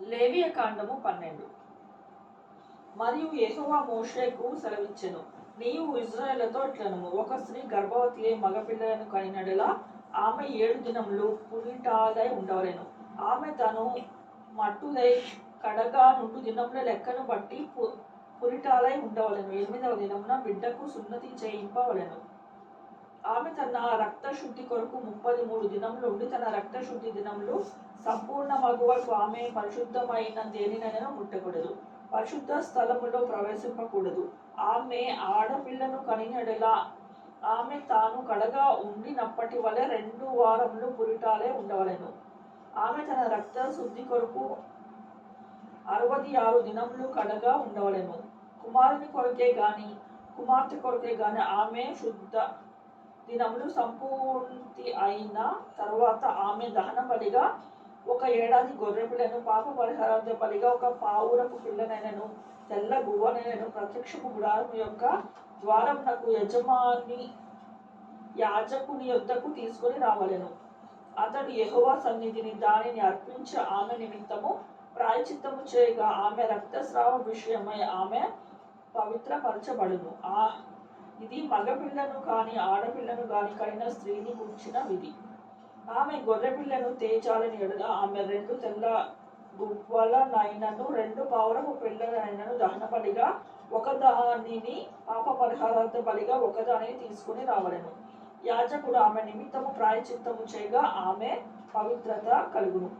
లేవియ కాండము పన్నెండు. మరియు యహోవా మోషేకు సెలవిచ్చెను నీవు ఇజ్రాయేలతో ఇట్లనము ఒక స్త్రీ గర్భవతి అయి మగపిల్లలను కనినడలా ఆమె ఏడు దినములు పురిటాలై ఉండవలెను. ఆమె తను మట్టుదై కడగా నుండు దినముల లెక్కను బట్టి పు- పురిటాలై ఉండవలెను. ఎనిమిదవ దినమున బిడ్డకు సున్నతి చేయింపవలెను. ఆమె తన రక్తశుద్ధి కొరకు ముప్పై మూడు దినములు ఉండి తన రక్తశుద్ధి దినములు సంపూర్ణ మగువకు ఆమె పరిశుద్ధమైన దేనినైనా ముట్టకూడదు. పరిశుద్ధ స్థలములో ప్రవేశింపకూడదు. ఆమె ఆడపిల్లను కనినడలా ఆమె తాను కడగా ఉండినప్పటి వలె రెండు వారములు పురిటాలే ఉండవలను. ఆమె తన రక్త శుద్ధి కొరకు అరవై ఆరు దినములు కడగా ఉండవలెను. కుమారుని కొరకే గాని కుమార్తె కొరకే గాని ఆమె శుద్ధ దినములు సంపూర్తి అయిన తర్వాత ఆమె దహన బలిగా ఒక ఏడాది గొర్రె పిల్లను పాప పరిహారార్థ బలిగా ఒక పావురపు పిల్లనైనను తెల్ల గువ్వనైనను ప్రత్యక్షపు గుడారం యొక్క ద్వారమునకు యజమాని యాజకుని యొద్దకు తీసుకొని రావలను. అతడు యెహోవా సన్నిధిని దానిని అర్పించే ఆమె నిమిత్తము ప్రాయచిత్తము చేయగా ఆమె రక్తస్రావ విషయమై ఆమె పవిత్రపరచబడును. ఆ ఇది మగపిల్లను కాని ఆడపిల్లను కాని కడిన స్త్రీని కూర్చిన విధి. ఆమె గొర్రెపిల్లను తేచాలని ఎడగా ఆమె రెండు తెల్ల గువ్వలనైనను రెండు పావురపు పిల్లలైనను దహన బలిగా ఒకదానిని పాప పరిహారార్థ బలిగా ఒకదానిని తీసుకుని రావలెను. యాజకుడు ఆమె నిమిత్తము ప్రాయచిత్తము చేయగా ఆమె పవిత్రత కలుగును.